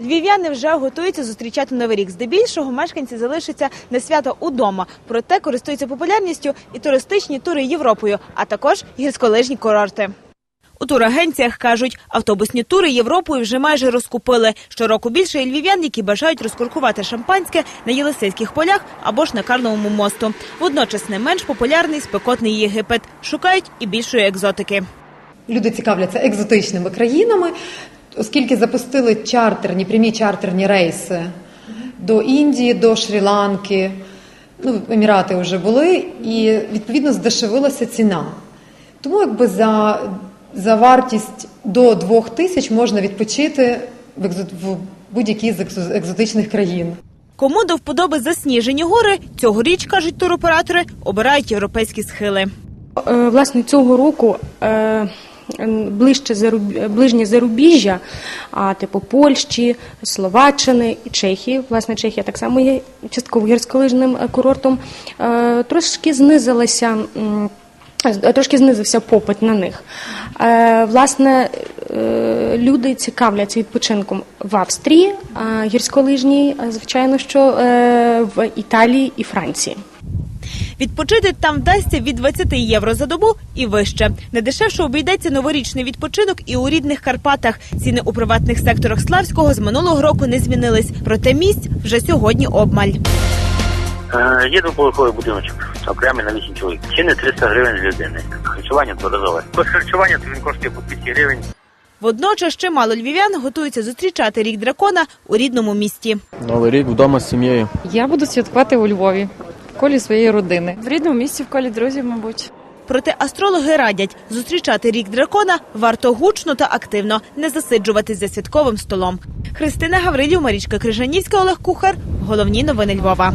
Львів'яни вже готуються зустрічати новий рік. Здебільшого мешканці залишаться на свято удома. Проте користуються популярністю і туристичні тури Європою, а також гірськолижні курорти. У турагенціях кажуть, автобусні тури Європою вже майже розкупили. Щороку більше львів'ян, які бажають розкуркувати шампанське на Єлисейських полях або ж на Карновому мосту. Водночас не менш популярний спекотний Єгипет. Шукають і більшої екзотики. Люди цікавляться екзотичними країнами, оскільки запустили чартерні, прямі чартерні рейси до Індії, до Шрі-Ланки. Ну, Емірати вже були, і відповідно здешевилася ціна. Тому якби за, за вартість до двох тисяч можна відпочити в, в будь-якій з екзо- екзотичних країн. Кому до вподоби засніжені гори, цьогоріч, кажуть туроператори, обирають європейські схили. Е, Власне, цього року е, ближче заруб- ближнє зарубіжжя, а типу Польщі, Словаччини Чехії. Власне, Чехія так само є частково гірськолижним е, курортом. е, Трошки знизилася. Трошки знизився попит на них. Е, Власне, люди цікавляться відпочинком в Австрії, гірськолижній, звичайно, що в Італії і Франції. Відпочити там вдасться від 20 євро за добу і вище. Не дешевше обійдеться новорічний відпочинок і у рідних Карпатах. Ціни у приватних секторах Славського з минулого року не змінились. Проте місць вже сьогодні обмаль. Е, Є двоповерховий будиночок, окремий на 8 чоловік. Ціни 300 гривень з людини. Харчування дворазове. Без харчування то він коштує по 200 гривень. Водночас чимало львів'ян готуються зустрічати рік дракона у рідному місті. Новий рік вдома з сім'єю. Я буду святкувати у Львові в колі своєї родини. В рідному місці в колі друзів, мабуть. Проте астрологи радять зустрічати рік дракона варто гучно та активно, не засиджуватись за святковим столом. Христина Гаврилів, Марічка Крижанівська, Олег Кухар. Головні новини Львова.